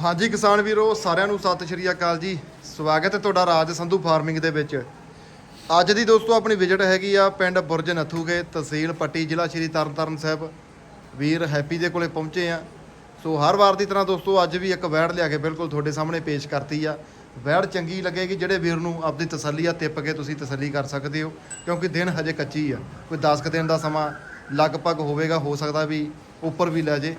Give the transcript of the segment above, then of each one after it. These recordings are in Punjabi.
ਹਾਂਜੀ ਕਿਸਾਨ ਵੀਰੋ, ਸਾਰਿਆਂ ਨੂੰ ਸਤਿ ਸ਼੍ਰੀ ਅਕਾਲ ਜੀ। ਸਵਾਗਤ ਹੈ ਤੁਹਾਡਾ ਰਾਜ ਸੰਧੂ ਫਾਰਮਿੰਗ ਦੇ ਵਿੱਚ। ਅੱਜ ਦੀ ਦੋਸਤੋ, ਆਪਣੀ ਵਿਜ਼ਿਟ ਹੈਗੀ ਆ ਪਿੰਡ ਬੁਰਜ ਨੱਥੂਗੇ ਤਹਿਸੀਲ ਪੱਟੀ, ਜ਼ਿਲ੍ਹਾ ਸ਼੍ਰੀ ਤਰਨਤਾਰਨ ਸਾਹਿਬ। ਵੀਰ ਹੈਪੀ ਦੇ ਕੋਲੇ ਪਹੁੰਚੇ ਆ। ਸੋ ਹਰ ਵਾਰ ਦੀ ਤਰ੍ਹਾਂ ਦੋਸਤੋ, ਅੱਜ ਵੀ ਇੱਕ ਵੈੜ ਲਿਆ ਕੇ ਬਿਲਕੁਲ ਤੁਹਾਡੇ ਸਾਹਮਣੇ ਪੇਸ਼ ਕਰਤੀ ਆ। ਵੈੜ ਚੰਗੀ ਲੱਗੇਗੀ ਜਿਹੜੇ ਵੀਰ ਨੂੰ ਆਪਦੀ ਤਸੱਲੀ ਆ ਤਿੱਪ ਕੇ ਤੁਸੀਂ ਤਸੱਲੀ ਕਰ ਸਕਦੇ ਹੋ, ਕਿਉਂਕਿ ਦਿਨ ਹਜੇ ਕੱਚੀ ਆ। ਕੋਈ 10 ਕੁ ਦਿਨ ਦਾ ਸਮਾਂ ਲਗਭਗ ਹੋਵੇਗਾ, ਹੋ ਸਕਦਾ ਵੀ ਉੱਪਰ ਵੀ ਲੈ ਜੇ।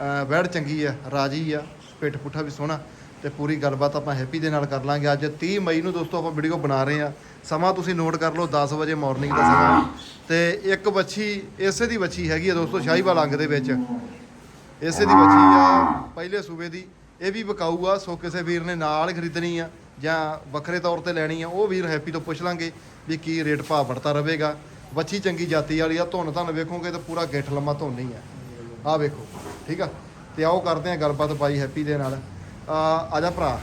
ਅਹ ਵੈੜ ਚੰਗੀ ਆ, ਰਾਜੀ ਆ। ਪਿੱਠ ਪੁੱਠਾ ਵੀ ਸੋਹਣਾ ਤੇ ਪੂਰੀ ਗੱਲਬਾਤ ਆਪਾਂ ਹੈਪੀ ਦੇ ਨਾਲ ਕਰ ਲਾਂਗੇ। ਅੱਜ 30 ਮਈ ਨੂੰ ਦੋਸਤੋ ਆਪਾਂ ਵੀਡੀਓ ਬਣਾ ਰਹੇ ਆ ਸਮਾਂ ਤੁਸੀਂ ਨੋਟ ਕਰ ਲਓ 10 ਵਜੇ ਮਾਰਨਿੰਗ ਦਾ ਸਮਾਂ। ਤੇ ਇੱਕ ਬੱਚੀ ਇਸੇ ਦੀ ਬੱਚੀ ਹੈਗੀ ਆ ਦੋਸਤੋ ਸ਼ਾਹੀਵਾਲ ਅੰਗ ਦੇ ਵਿੱਚ। ਇਸੇ ਦੀ ਬੱਚੀ ਆ ਪਹਿਲੇ ਸੂਬੇ ਦੀ। ਇਹ ਵੀ ਵਿਕਾਊ ਆ ਸੋ ਕਿਸੇ ਵੀਰ ਨੇ ਨਾਲ ਹੀ ਖਰੀਦਣੀ ਆ ਜਾਂ ਵੱਖਰੇ ਤੌਰ ਤੇ ਲੈਣੀ ਆ, ਉਹ ਵੀਰ ਹੈਪੀ ਤੋਂ ਪੁੱਛ ਲਾਂਗੇ ਵੀ ਕੀ ਰੇਟ ਭਾਅ ਵੜਤਾ ਰਹੇਗਾ। ਬੱਚੀ ਚੰਗੀ ਜਾਤੀ ਵਾਲੀ ਆ, ਧੁੰਨ ਧੰਨ ਵੇਖੋਗੇ ਤਾਂ ਪੂਰਾ ਗਿੱਠ ਲੰਮਾ ਧੁੰਨ ਹੀ ਆ। ਆ ਵੇਖੋ, ਠੀਕ ਆ? ਤੇ ਆਓ ਕਰਦੇ ਆ ਗੱਲਬਾਤ ਬਾਈ ਹੈਪੀ ਦੇ ਨਾਲ। ਆ ਜਾ ਭਰਾ।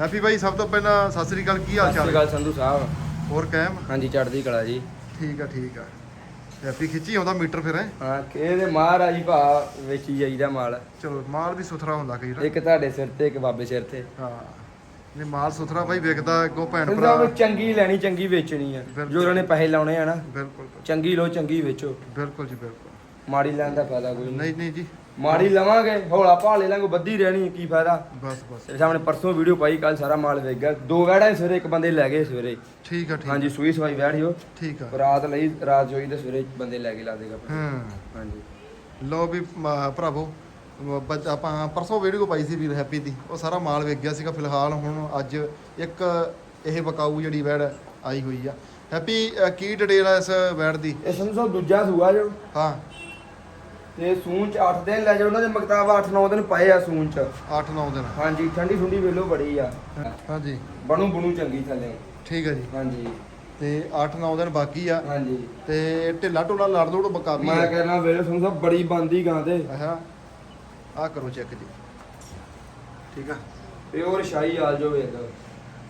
ਹੈਪੀ ਬਾਈ ਸਭ ਤੋਂ ਪਹਿਲਾਂ ਸਤਿ ਸ੍ਰੀ ਅਕਾਲ ਕੀ ਹਾਲ ਸਤਿ ਸ਼੍ਰੀ ਚਾਲ ਅਕਾਲ ਸੰਧੂ ਸਾਹਿਬ। ਹੋਰ ਕਾਇਮ? ਹਾਂਜੀ ਚੜ੍ਹਦੀ ਕਲਾ ਜੀ। ਠੀਕ ਆ ਠੀਕ ਆ। ਹੈਪੀ ਖਿੱਚੀ ਆਉਂਦਾ ਮੀਟਰ ਫਿਰ ਹੈ? ਹਾਂ ਇਹਦੇ ਮਹਾਰਾਜੀ ਭਾ ਵੇਚੀ ਜਾਈਦਾ ਮਾਲ। ਚਲੋ ਮਾਲ ਵੀ ਸੁਥਰਾ ਹੁੰਦਾ ਕਈ ਵਾਰ। ਇੱਕ ਤੁਹਾਡੇ ਸਿਰ ਤੇ ਇੱਕ ਬਾਬੇ ਸਿਰ ਤੇ। ਹਾਂ। ਨਹੀਂ ਮਾਲ ਸੁਥਰਾ ਬਾਈ ਵਿਕਦਾ ਅੱਗੋਂ ਭੈਣ ਭਰਾ। ਸਾਹਿਬ ਚੰਗੀ ਲੈਣੀ ਚੰਗੀ ਵੇਚਣੀ ਆ। ਬਿਲਕੁਲ। ਜੋ ਉਹਨਾਂ ਨੇ ਪੈਸੇ ਲਾਉਣੇ ਆ ਨਾ ਬਿਲਕੁਲ ਚੰਗੀ ਲੋ ਚੰਗੀ ਵੇਚੋ। ਬਿਲਕੁਲ ਜੀ ਬਿਲਕੁਲ। ਮਾੜੀ ਲੈਣ ਦਾ ਫਾਇਦਾ ਕੋਈ ਨਹੀਂ। ਨਹੀਂ ਨਹੀਂ ਜੀ। ਮਾੜੀ ਲਵਾਂਗੇ ਹੌਲਾ ਭਾ ਲੈ ਲਾਂਗੇ ਬੱਦੀ ਰਹਿਣੀ ਕੀ ਫਾਇਦਾ? ਬਸ ਬਸ। ਤੇਰੇ ਸਾਹਮਣੇ ਪਰਸੋਂ ਵੀਡੀਓ ਪਾਈ ਕੱਲ ਸਾਰਾ ਮਾਲ ਵੇਚ ਗਿਆ। ਦੋ ਵੈੜਾਂ ਸਵੇਰੇ ਇੱਕ ਬੰਦੇ ਲੈ ਗਏ ਸਵੇਰੇ। ਠੀਕ ਆ ਠੀਕ ਹਾਂਜੀ ਸੂਈ ਸਵਾਈ ਵੈੜ ਸੀ ਉਹ। ਠੀਕ ਆ। ਰਾਤ ਲਈ ਰਾਤ ਜੋਈ ਤੇ ਸਵੇਰੇ ਬੰਦੇ ਲੈ ਕੇ ਲਾ ਦੇਗਾ। ਹਾਂ। ਹਾਂਜੀ। ਲੋ ਵੀ ਮ- ਭਰਾਵੋ ਮ- ਬ- ਆਪਾਂ ਪਰਸੋਂ ਵੀਡੀਓ ਪਾਈ ਸੀ ਵੀਰ ਹੈਪੀ ਦੀ। ਉਹ ਸਾਰਾ ਮਾਲ ਵਿਕ ਗਿਆ ਸੀਗਾ। ਫਿਲਹਾਲ ਹੁਣ ਅੱਜ ਇੱਕ ਇਹ ਬਕਾਊ ਜਿਹੜੀ ਵੈੜ ਆਈ ਹੋਈ ਆ। ਹੈਪੀ ਅ, ਕੀ ਡਿਟੇਲ ਆ ਇਸ ਵੈੜ ਦੀ? ਇਹ ਸਾਹਿਬ ਦੂਜਾ ਸੂਆ ਜੋ। ਹਾਂ। ਤੇ ਸੂਨ ਚ 8 ਦਿਨ ਲੈ ਜਾ ਉਹਨਾਂ ਦੇ ਮਕਤਾਬ 8-9 ਦਿਨ ਪਏ ਆ ਸੂਨ ਚ। 8-9 ਦਿਨ। ਹਾਂਜੀ ਠੰਡੀ ਠੁੰਡੀ ਵੇਲੋ ਬੜੀ ਆ। ਹਾਂਜੀ। ਬਣੂ ਬਣੂ ਚੰਗੀ ਥੱਲੇ। ਠੀਕ ਆ ਜੀ। ਹਾਂਜੀ। ਤੇ 8-9 ਦਿਨ ਬਾਕੀ ਆ। ਹਾਂਜੀ। ਤੇ ਢਿੱਲਾ ਢੋਲਾ ਲੜ ਦੋੜ ਬਕਾ ਵੀ ਮੈਂ ਆ ਕਹਿਣਾ ਵੇਲੇ ਸੰਧੂ ਸਾਹਿਬ ਬੜੀ ਬੰਦੀ ਗਾਂ ਤੇ। ਆਹਾ ਆ ਕਰੋ ਚੈੱਕ ਜੀ। ਠੀਕ ਆ। ਪਿਓਰ ਸ਼ਾਹੀ ਆਲ ਜੋ ਵੇਖ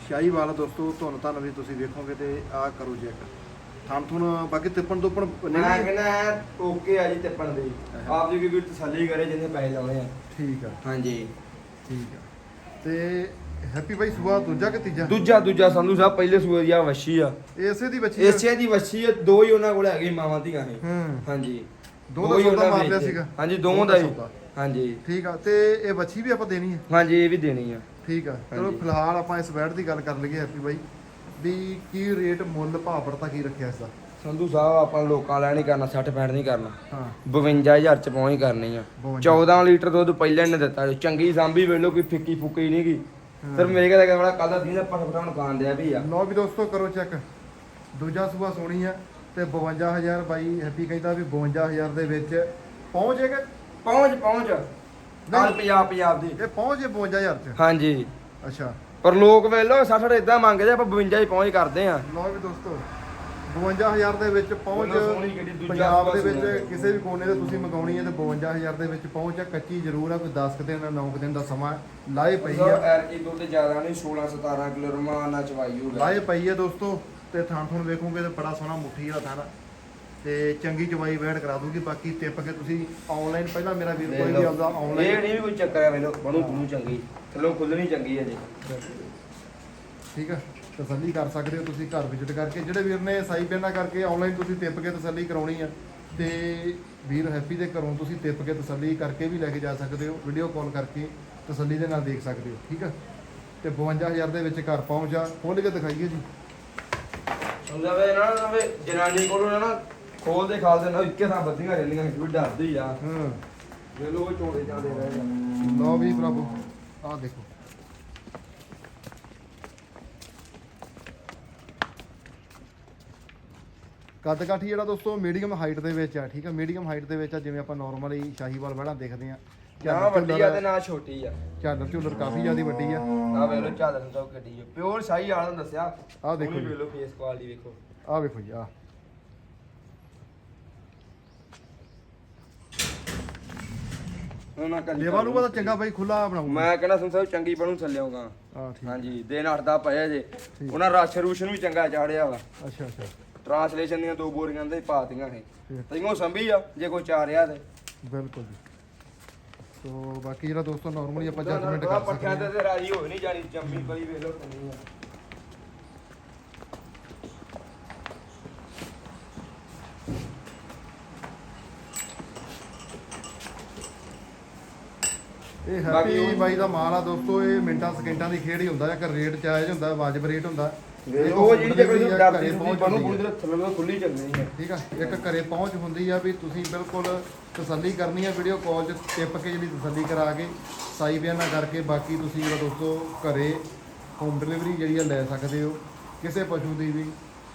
ਸ਼ਾਹੀ ਵਾਲਾ ਦੋਸਤੋ ਤੁਹਾਨੂੰ ਤਾਂ ਵੀ ਤੁਸੀਂ ਵੇਖੋਗੇ ਤੇ ਆ ਕਰੋ ਚੈੱਕ। ਥਣ ਥੁਣ ਬਾਕੀ ਤਿੱਪਣ ਤੋਪਣ ਮੈਂ ਨਹੀਂ। ਕਹਿਣਾ ਓਕੇ ਆ ਜੀ ਟਿੱਪਣ ਦੀ। ਆਪ ਜੀ ਕੋਈ ਤਸੱਲੀ ਕਰੇ ਜਿੰਨੇ ਪੈਸੇ ਲਾਉਣੇ ਆ। ਠੀਕ ਆ। ਹਾਂਜੀ। ਠੀਕ ਆ। ਤੇ ਹੈਪੀ ਬਾਈ ਸੁਬਾ ਦੂਜਾ ਕਿ ਤੀਜਾ? ਦੂਜਾ ਦੂਜਾ ਸੰਧੂ ਸਾਹਿਬ ਪਹਿਲੇ ਸੂਏ ਦੀ ਆ ਵੱਛੀ ਆ। ਇਸੇ ਦੀ ਬੱਚੀ ਆ? ਇਸੇ ਦੀ ਵੱਛੀ ਆ ਦੋ ਹੀ ਉਹਨਾਂ ਕੋਲ ਹੈਗੇ ਮਾਵਾਂ ਧੀਆਂ ਇਹ ਹੂੰ। ਹਾਂਜੀ। ਦੋ ਦਾ ਹੀ ਸੌਦਾ ਉਹਨਾਂ ਮਾਰ ਲਿਆ ਵੇਚਦੇ। ਸੀਗਾ। ਹਾਂਜੀ ਦੋਵਾਂ ਦਾ ਹੀ। ਸੌਦਾ। ਹਾਂਜੀ। ਠੀਕ ਆ। ਤੇ ਇਹ ਬੱਚੀ ਵੀ ਆਪਾਂ ਦੇਣੀ ਹੈ ਹਾਂਜੀ ਇਹ ਵੀ ਦੇਣੀ ਆ। ਠੀਕ ਆ। ਚਲੋ ਹਾਂਜੀ। ਫਿਲਹਾਲ ਆਪਾਂ ਇਸ ਬੈਡ ਦੀ ਗੱਲ ਕਰ ਲਈਏ ਹੈਪੀ ਬਾਈ। ਵੀ ਕੀ ਰੇਟ ਮੁੱਲ ਭਾਅ ਵਰਤਾ ਕੀ ਰੱਖਿਆ ਇਸ ਦਾ? ਸੰਧੂ ਸਾਹਿਬ ਆਪਾਂ ਲੋਕਾਂ ਲੈਣ ਨਹੀਂ ਕਰਨਾ 60 65 ਨਹੀਂ ਕਰਨਾ। ਹਾਂ। 52000 ਚ ਪਹੁੰਚ ਕਰਨੀ ਆ। 52 14 ਲੀਟਰ ਦੁੱਧ ਪਹਿਲਾਂ ਨੇ ਦਿੱਤਾ ਜੋ ਚੰਗੀ ਸਾਂਭੀ ਵੇਲੋ ਕੋਈ ਫਿੱਕੀ ਫੁੱਕੀ ਨਹੀਂ ਗਈ ਫਿਰ ਮੇਰੇ ਕਹਿੰਦਾ ਬੜਾ ਕੱਲ ਦਾ ਦਿਨ ਪਟ ਪਟਾਉਣ ਖਾਣ ਦਿਆ ਵੀ ਆ। ਲਓ ਵੀ ਦੋਸਤੋ ਕਰੋ ਚੈੱਕ ਦੂਜਾ ਸੂਆ ਸੋਹਣੀ ਆ ਤੇ 52000 ਬਾਈ ਹੈਪੀ ਕਹਿੰਦਾ ਵੀ 52000 ਦੇ ਵਿੱਚ ਪਹੁੰਚ ਜਾਏਗਾ ਪਹੁੰਚ ਪਹੁੰਚ। ਨਾਲ ਪੰਜਾਬ ਪੰਜਾਬ ਦੀ ਇਹ ਪਹੁੰਚ ਜੇ 52000 ਚ? ਹਾਂਜੀ। ਅੱਛਾ। ਪਰ ਲੋਕ ਵੇਲੋ 60 ਇਦਾਂ ਮੰਗਦੇ ਆ, ਆਪਾਂ 52 ਹੀ ਪਹੁੰਚ ਕਰਦੇ ਆ। ਲਓ ਵੀ ਦੋਸਤੋ 52000 ਦੇ ਵਿੱਚ ਪਹੁੰਚ ਬੋਲੋ ਸੋਹਣੀ ਕਿਹੜੀ, ਦੂਜਾ ਪੰਜਾਬ ਦੇ ਸੂਆ ਵਿੱਚ। ਕਿਸੇ ਵੀ ਕੋਨੇ ਤੇ ਤੁਸੀਂ ਮੰਗਾਉਣੀ ਹੈ ਤੇ 52000 ਦੇ ਵਿੱਚ ਪਹੁੰਚ ਆ। ਕੱਚੀ ਜ਼ਰੂਰ ਆ ਕੋਈ 10 ਕੁ ਦਿਨ 9 ਕੁ ਦਿਨ ਦਾ ਸਮਾਂ ਲਾਏ ਪਈ ਆ। ਐਰ ਕੀ ਦੁੱਧ ਜ਼ਿਆਦਾ ਨਹੀਂ 16 17 ਕਿਲੋ ਰਮਾਨ ਚਵਾਈ ਹੋ ਲਾਏ ਪਈ ਆ ਦੋਸਤੋ ਤੇ ਥਾਂ ਥਣ ਵੇਖੋਗੇ ਤੇ ਬੜਾ ਸੋਹਣਾ ਮੁੱਠੀ ਵਾਲਾ ਥਾਣਾ ਤੇ ਚੰਗੀ ਚਵਾਈ ਵੈਟ ਕਰਾ ਦੂਗੀ ਬਾਕੀ ਟਿਪ ਕੇ ਤੁਸੀਂ ਆਨਲਾਈਨ ਪਹਿਲਾਂ ਮੇਰਾ ਵੀਰ ਕੋਈ ਵੀ ਆਪਦਾ ਇਹ ਆਨਲਾਈਨ ਨਹੀਂ ਵੀ ਕੋਈ ਚੱਕਰ ਆ ਵੇਲੋ ਬਣੂ ਬਣੂ ਚੰਗੀ। ਥੱਲੋਂ ਖੁੱਲਣੀ ਚੰਗੀ ਹੈ ਜੀ ਠੀਕ ਆ? ਤਸੱਲੀ ਕਰ ਸਕਦੇ ਹੋ ਤੁਸੀਂ ਘਰ ਵਿਜ਼ਿਟ ਕਰਕੇ। ਜਿਹੜੇ ਵੀਰ ਨੇ ਸਾਈ ਪੈਨਾ ਕਰਕੇ ਆਨਲਾਈਨ ਤੁਸੀਂ ਟਿਪ ਕੇ ਤਸੱਲੀ ਕਰਾਉਣੀ ਆ ਤੇ ਵੀਰ ਹੈਪੀ ਦੇ ਘਰੋਂ ਤੁਸੀਂ ਟਿਪ ਕੇ ਤਸੱਲੀ ਕਰਕੇ ਵੀ ਲੈ ਕੇ ਜਾ ਸਕਦੇ ਹੋ। ਵੀਡੀਓ ਕਾਲ ਕਰਕੇ ਤਸੱਲੀ ਦੇ ਨਾਲ ਦੇਖ ਸਕਦੇ ਹੋ। ਠੀਕ ਆ? ਤੇ 52000 ਦੇ ਵਿੱਚ ਘਰ ਪਹੁੰਚ ਜਾ। ਖੋਲ ਕੇ ਦਿਖਾਈਏ ਜੀ। ਹੁੰਦਾ ਵੇ ਨਾ ਨਾ ਵੇ ਜਨਾਨੀ ਕੋਲੋਂ ਨਾ ਖੋਲ ਦੇ ਖਾਲ ਦੇ ਨਾ ਇੱਕੇ ਥਾਂ ਬੱਦੀਆਂ ਰਹਿੰਦੀਆਂ ਸੀ ਵੀ ਡਰਦੀ ਆ। ਹਾਂ। ਵੇਲੋ ਉਹ ਚੋੜੇ ਜਾਂਦੇ ਰਹੇ ਆ ਲਓ ਵੀ ਪ੍ਰਭੂ ਆਹ ਦੇਖੋ। ਕੱਦ ਕਾਠੀ ਜਿਹੜਾ ਦੋਸਤੋ ਮੀਡੀਅਮ ਹਾਈਟ ਦੇ ਵਿੱਚ ਆ ਠੀਕ ਆ? ਮੀਡੀਅਮ ਹਾਈਟ ਦੇ ਵਿੱਚ ਆ ਜਿਵੇਂ ਆਪਾਂ ਨਾਰਮਲੀ ਸ਼ਾਹੀਵਾਲ ਵੜਾ ਦੇਖਦੇ ਆ। ਨਾ ਵੱਡੀ ਆ ਤੇ ਨਾ ਛੋਟੀ ਆ। ਝਾਲਰ ਝੁਲਰ ਕਾਫੀ ਜ਼ਿਆਦਾ ਵੱਡੀ ਆ। ਆ ਵੇਲੋ ਚਾਦਰ ਤੋਂ ਗੱਡੀ ਪਿਓਰ ਸ਼ਾਹੀ ਵਾਲਾ ਨੂੰ ਦੱਸਿਆ। ਆਹ ਦੇਖੋ ਜੀ। ਫੇਸ ਕੁਆਲਿਟੀ ਵੇਖੋ। ਆਹ ਵੇਖੋ ਜੀ ਆਹ। ਉਹਨਾਂ ਲੇਵਾ ਨੂੰ ਪਤਾ ਚੰਗਾ ਬਾਈ ਖੁੱਲਾ ਬਣਾਉ ਮੈਂ ਕਹਿੰਦਾ ਸੁਣ ਸਾਹਿਬ ਚੰਗੀ ਬਣੂ ਠੀਕ। ਹਾਂਜੀ ਦਿਨ ਅੱਠ ਦਾ ਪਏ ਜੇ। ਉਹਨਾਂ ਰਸ਼ ਰੂਸ਼ਨ ਵੀ ਚੰਗਾ ਚਾੜਿਆ ਵਾ। ਅੱਛਾ ਅੱਛਾ। ਟ੍ਰਾਂਸਲੇਸ਼ਨ ਦੀਆਂ ਦੋ ਬੋਰੀਆਂ ਦੇ ਪਾਤੀਆਂ ਨੇ। ਤੈਨੂੰ ਸੰਭੀ ਆ ਜੇ ਕੋਈ ਚਾਰਿਆ ਤੇ। ਬਿਲਕੁਲ ਜੀ। ਸੋ ਬਾਕੀ ਜਿਹੜਾ ਦੋਸਤੋ ਨਾਰਮਲੀ ਆਪਾਂ ਜੱਜਮੈਂਟ ਕਰ ਪੱਠਿਆਂ ਸਕਦੇ ਤੇ ਹਾਂ। ਤੇ ਰਾਜੀ ਹੋਈ ਨਹੀਂ ਜਾਣੀ ਚੰਬੀ ਪਈ ਵੇਖ ਲਓ ਇਹ ਬਾਕੀ ਹੈਪੀ ਉਹ- ਬਾਈ ਦਾ ਮਾਲ ਆ ਦੋਸਤੋ ਇਹ ਮਿੰਟਾਂ ਸਕਿੰਟਾਂ ਦੀ ਖੇਡ ਹੀ ਹੁੰਦਾ ਹੈ ਕਿ ਰੇਟ ਚਾਹੇ ਹੁੰਦਾ ਵਾਜਬ ਰੇਟ ਹੁੰਦਾ। ਵੇਖ ਉਹ ਜਿਹੜੀ ਜੇ ਕੋਈ ਘਰੇ ਡਰਦੀ ਪਹੁੰਚ ਬਣੂ ਹੁੰਦੀ ਪੂਰੀ ਹੈ। ਤਰ੍ਹਾਂ ਥੱਲੇ ਖੁੱਲੀ ਚੱਲਣੀ ਹੈ। ਠੀਕ ਆ ਇੱਕ ਘਰੇ ਪਹੁੰਚ ਹੁੰਦੀ ਆ ਵੀ ਤੁਸੀਂ ਬਿਲਕੁਲ ਤਸੱਲੀ ਕਰਨੀ ਆ ਵੀਡੀਓ ਕਾਲ 'ਚ ਟਿਪ ਕੇ ਜਿਹੜੀ ਤਸੱਲੀ ਕਰਾ ਕੇ ਸਾਈ ਬਿਆਨਾ ਕਰਕੇ ਬਾਕੀ ਤੁਸੀਂ ਜਿਹੜਾ ਦੋਸਤੋ ਘਰੇ ਹੋਮ ਡਿਲੀਵਰੀ ਜਿਹੜੀ ਆ ਲੈ ਸਕਦੇ ਹੋ ਕਿਸੇ ਪਸ਼ੂ ਦੀ ਵੀ।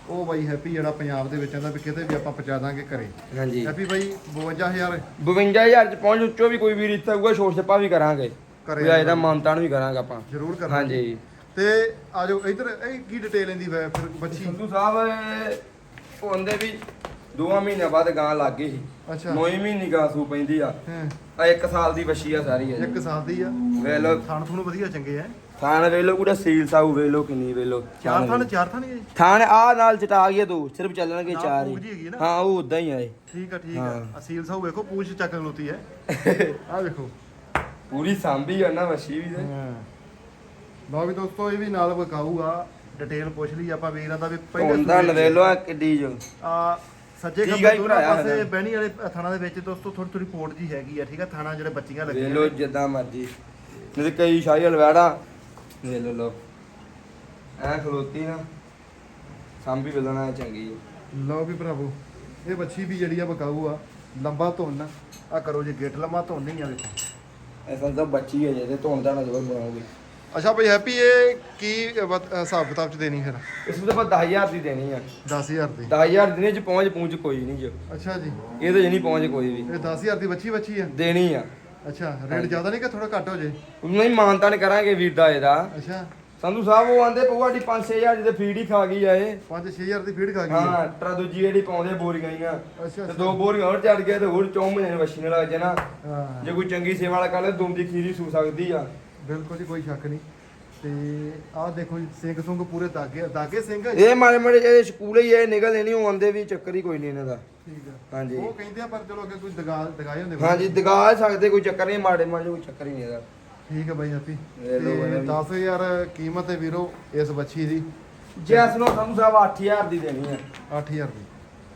ਉਹ ਬਾਈ ਹੈਪੀ ਜਿਹੜਾ ਪੰਜਾਬ ਦੇ ਵਿੱਚ ਆਂਦਾ ਵੀ ਕਿਤੇ ਵੀ ਆਪਾਂ ਪਹੁੰਚਾ ਦਾਂਗੇ ਘਰੇ। ਹਾਂਜੀ। ਹੈਪੀ ਬਾਈ 52000 52000 ਚ ਪਹੁੰਚ ਉੱਚੋ ਵੀ ਕੋਈ ਵੀਰ ਇੱਥੇ ਹੋਊਗਾ ਛੋਟ ਛੱਪਾ ਵੀ ਕਰਾਂਗੇ। ਘਰੇ ਕੋਈ ਇਹਦਾ ਮਾਨਤਾਨ ਵੀ ਕਰਾਂਗੇ ਆਪਾਂ। ਜ਼ਰੂਰ ਕਰਨਾ ਹਾਂਜੀ। ਤੇ ਆਜੋ ਇਧਰ ਇਹ ਕੀ ਡਿਟੇਲ ਇਹਦੀ ਵੈ ਫਿਰ ਬੱਚੀ? ਸੰਧੂ ਸਾਹਿਬ ਉਹ ਆਂਦੇ ਵੀ ਦੋਵਾਂ ਮਹੀਨਿਆਂ ਬਾਅਦ ਗਾਂ ਲੱਗ ਗਈ ਸੀ। ਅੱਛਾ। ਨੌਵੇਂ ਮਹੀਨੇ ਗਾਂ ਸੂ ਪੈਂਦੀ ਆ। ਹਾਂ। ਆ ਇੱਕ ਸਾਲ ਦੀ ਵੱਛੀ ਆ ਸਾਰੀ ਆ ਇੱਕ ਸਾਲ ਦੀ ਆ। ਵੇਖ ਲਓ। ਥਣ ਥੁਣ ਵਧੀਆ ਚੰਗੇ ਆ ਥਾਣ ਵੇਖ ਲਓ ਕੁੜਾ ਸੀਲ ਸਾਊ ਵੇਖ ਲਓ ਕਿੰਨੀ ਵੇਖ ਲਓ ਚਾਰ ਥਣ ਚਾਰ ਥਣ ਹੀ? ਥਾਣ ਆ ਨਾਲ ਚਟਾ ਗਿਆ ਦੋ ਸਿਰਫ ਚੱਲਣਗੇ ਨਾਲ ਚਾਰ ਹੈਗੀ ਹੀ ਨਾ। ਹਾਂ ਉਹ ਉਦਾਂ ਹੀ ਆਏ ਠੀਕ ਆ ਠੀਕ ਆ। ਹਾਂ। ਅਸੀਲ ਸਾਹੂ ਵੇਖੋ ਪੂਛ ਚੱਕ ਖਲੋਤੀ ਹੈ। ਆ ਵੇਖੋ। ਪੂਰੀ ਸਾਂਭੀ ਆ ਨਾ ਵੱਛੀ ਵੀ ਤੇ। ਹਾਂ। ਲਓ ਵੀ ਦੋਸਤੋ ਇਹ ਵੀ ਨਾਲ ਵਿਕਾਊ ਆ ਡਿਟੇਲ ਪੁੱਛ ਲਈ ਆਪਾਂ ਵੀਰਾਂ ਦਾ ਵੀ। ਹੁੰਦਾ ਵੇਖ ਲਓ ਆ ਕਿੱਡੀ ਜੋ। ਆ ਸੱਜੇ ਠੀਕ ਆ ਖੱਬੇ ਜੀ ਦੋਨਾਂ ਭਰਾਇਆ ਪਾਸੇ। ਬਹਿਣੀ ਵਾਲੇ ਥਾਣਾ ਦੇ ਵਿੱਚ ਦੋਸਤੋ ਥੋੜੀ ਥੋੜੀ ਪੋਰਟ ਜੀ ਹੈਗੀ ਆ ਠੀਕ ਆ ਥਾਣਾ ਜਿਹੜੇ ਬੱਚੀਆਂ ਲੱਗੀਆਂ ਨੇ। ਜਿੱਦਾਂ ਮਰਜ਼ੀ। ਨਹੀਂ ਤੇ ਕਈ ਸ਼ਾਹੀ ਹਲਵਾੜਾ ਵੇਖ ਲਓ ਲਓ। ਐ ਖਲੋਤੀ ਨਾ ਸਾਂਭੀ ਵੇਲਣਾ ਚੰਗੀ ਹੈ ਲਓ ਵੀ ਭਰਾਵੋ ਇਹ ਬੱਚੀ ਵੀ ਜਿਹੜੀ ਆ ਵਿਕਾਊ ਆ ਲੰਬਾ ਧੁੰਨ। ਆ ਕਰੋ ਜੀ ਗੇਟ ਲੰਮਾ ਧੁੰਨ ਨਹੀਂ ਆ ਵੇਖੋ। ਐਸਾ ਤਾਂ ਬੱਚੀ ਹੈ ਜੇ ਤੇ ਧੋਣ ਦਾ ਨਾ ਜ਼ਬਰ ਬਣਾਉਗੀ ਅੱਛਾ ਭਾਈ ਹੈਪੀ ਇਹ ਕੀ ਵਤ- ਹਿਸਾਬ ਕਿਤਾਬ ਚ ਦੇਣੀ ਫਿਰ? ਇਸ ਨੂੰ ਤਾਂ ਆਪਾਂ 10000 ਦੀ ਦੇਣੀ ਆ। 10000 ਦੀ? 10000 ਦਿਨੇ ਚ ਪਹੁੰਚ ਪਹੁੰਚ ਕੋਈ ਨਹੀਂ ਜੋ। ਅੱਛਾ ਜੀ। ਇਹਦੇ ਚ ਨਹੀਂ ਪਹੁੰਚ ਕੋਈ ਵੀ। ਇਹ 10000 ਦੀ ਬੱਚੀ ਬੱਚੀ ਆ? ਦੇਣੀ ਆ। ਅੱਛਾ ਰੇਟ ਜ਼ਿਆਦਾ ਨਹੀਂ ਕਿ ਥੋੜਾ ਘੱਟ ਹੋ ਜੇ? ਨਹੀਂ ਮਾਨਤਾਨ ਕਰਾਂਗੇ ਵੀਰ ਦਾ ਇਹਦਾ। ਅੱਛਾ। ਸੰਧੂ ਸਾਹਿਬ ਉਹ ਆਂਦੇ ਪਊ ਸਾਡੀ 5-6000 ਦੀ ਫੀਡ ਹੀ ਖਾ ਗਈ ਆ ਇਹ। 5-6000 ਦੀ ਫੀਡ ਖਾ ਗਈ ਹਾਂ ਟਰਾ ਦੂਜੀ ਜਿਹੜੀ ਪਾਉਂਦੇ ਬੋਰੀਆਂ ਹੀ ਆ ਅੱਛਾ। ਤੇ ਦੋ ਬੋਰੀਆਂ ਹੋਰ ਚੜ ਗਿਆ ਤੇ ਹੋਰ ਚੌਂ ਮਹੀਨੇ ਨੂੰ ਵੱਛੀ ਨਾਲ ਲੱਗ ਜਾਣਾ। ਜੇ ਕੋਈ ਚੰਗੀ ਸੇਵਾ ਵਾਲਾ ਕਰ ਲੈ ਦੁਮ ਦੀ ਖੀਰੀ ਸੂ ਸਕਦੀ ਆ। ਬਿਲਕੁਲ ਜੀ ਕੋਈ ਸ਼ੱਕ ਨਹੀਂ। ਤੇ ਆਹ ਦੇਖੋ ਜੀ ਸਿੰਘ ਸੁੰਗ ਪੂਰੇ ਦਾਗੇ ਦਾਗੇ ਸਿੰਘ ਆ ਜੀ। ਇਹ ਮਾਰੇ ਮਾਰੇ ਜਿਹੜੇ ਸਕੂਲ ਹੀ ਇਹ ਨਿਕਲਦੇ ਨਹੀਂ ਉਹ ਆਂਦੇ ਵੀ ਚੱਕਰ ਹੀ ਕੋਈ ਨਹੀਂ ਇਹਨਾਂ ਦਾ। ਠੀਕ ਆ। ਹਾਂਜੀ। ਉਹ ਕਹਿੰਦੇ ਆ ਪਰ ਚਲੋ ਅੱਗੇ ਕੋਈ ਦਗਾ ਦਗਾਏ ਹੁੰਦੇ ਹਾਂਜੀ ਦਗਾ ਸਕਦੇ ਕੋਈ ਚੱਕਰ ਨਹੀਂ ਮਾੜੇ ਮਾੜੇ ਕੋਈ ਚੱਕਰ ਹੀ ਨਹੀਂ ਇਹਦਾ। ਠੀਕ ਆ ਬਾਈ ਹੈਪੀ। ਇਹ ਲਓ ਤੇ ਇਹਦਾ ਵੀ। 10000 ਕੀਮਤ ਹੈ ਵੀਰੋ ਇਸ ਬੱਚੀ ਦੀ? ਜੈਸ ਨੂੰ ਸੰਧੂ ਸਾਹਿਬ 8000 ਦੀ ਦੇਣੀ ਆ। 8000 ਦੀ।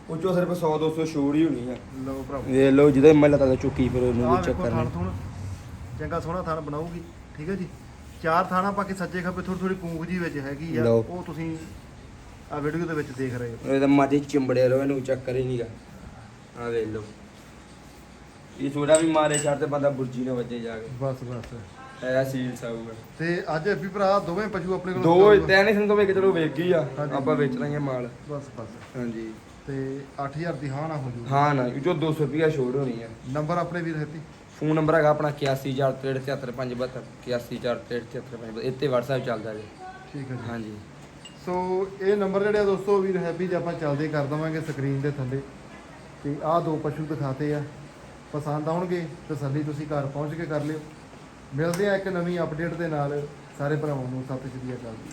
ਉੱਚੋਂ ਸਿਰਫ 100 200 ਛੋੜ ਹੀ ਹੋਣੀ ਆ। ਲਓ ਭਰਾਵੋ। ਵੇਖ ਲਓ ਜਿਹਦੇ ਮੈਂ ਲੱਤਾਂ ਤੇ ਚੁੱਕੀ ਫਿਰ ਉਹਨੂੰ ਆਹ ਕੋਈ ਵੇਖੋ ਚੱਕਰ ਥਣ ਨਹੀਂ। ਥੁਣ। ਚੰਗਾ ਸੋਹਣਾ ਥਣ ਬਣਾਉਗੀ ਠੀਕ ਹੈ ਜੀ? ਚਾਰ ਥਾਣਾ ਬਾਕੀ ਸੱਜੇ ਖੱਬੇ ਥੋੜੀ ਥੋੜੀ ਪੂੰਗ ਜੀ ਵਿੱਚ ਹੈਗੀ ਆ ਲਓ। ਉਹ ਤੁਸੀਂ ਆ ਵੀਡੀਓ ਦੇ ਵਿੱਚ ਦੇਖ ਰਹੇ ਹੋ। ਇਹ ਤਾਂ ਮਾਟੀ ਚਿੰਬੜਿਆ ਰੋ ਇਹਨੂੰ ਚੱਕਰ ਹੀ ਨਹੀਂਗਾ ਆ ਵੇਖ ਲਓ। ਇਹ ਥੋੜਾ ਵੀ ਮਾਰੇ ਚਾਰ ਤੇ ਬੰਦਾ ਬੁਰਜੀ ਨਾਲ ਵੱਜੇ ਜਾ ਕੇ। ਬਸ ਬਸ। ਐ ਸੀਲ ਸਾਊਗਾ। ਤੇ ਅੱਜ ਵੀ ਭਰਾ ਦੋਵੇਂ ਪਸ਼ੂ ਆਪਣੇ ਕੋਲ ਦੋ। ਤਿੰਨ ਸਿੰਘ ਤੋਂ ਵੇਖ ਚਲੋ ਵੇਖ ਗਈ ਆ ਹਾਂਜੀ। ਆਪਾਂ ਵੇਚ ਲਾਂਗੇ ਮਾਲ। ਬਸ ਬਸ। ਹਾਂਜੀ। ਤੇ 8000 ਦੀ ਹਾਂ ਨਾ ਹੋ ਜੂ ਹਾਂ ਨਾ ਇਹ 200 ਰੁਪਿਆ ਛੋੜ ਹੋਣੀ ਆ। ਨੰਬਰ ਆਪਣੇ ਵੀਰ ਹੈਪੀ। ਫੋਨ ਨੰਬਰ ਹੈਗਾ ਆਪਣਾ 8143737572 8143737572 ਇੱਥੇ WhatsApp ਚੱਲਦਾ ਜੀ। ਠੀਕ ਹੈ ਜੀ। ਹਾਂਜੀ। ਸੋ ਇਹ ਨੰਬਰ ਜਿਹੜੇ ਆ ਦੋਸਤੋ ਵੀਰ ਹੈਪੀ ਜੇ ਆਪਾਂ ਚੱਲਦੇ ਕਰ ਦਵਾਂਗੇ ਸਕਰੀਨ ਦੇ ਥੱਲੇ। ਤੇ ਆਹ ਦੋ ਪਸ਼ੂ ਦਿਖਾਤੇ ਆ। ਪਸੰਦ ਆਉਣਗੇ ਤਸੱਲੀ ਤੁਸੀਂ ਘਰ ਪਹੁੰਚ ਕੇ ਕਰ ਲਿਓ। ਮਿਲਦੇ ਆ ਇੱਕ ਨਵੀਂ ਅਪਡੇਟ ਦੇ ਨਾਲ। ਸਾਰੇ ਭਰਾਵਾਂ ਨੂੰ ਸਤਿ ਸ਼੍ਰੀ ਅਕਾਲ ਜੀ।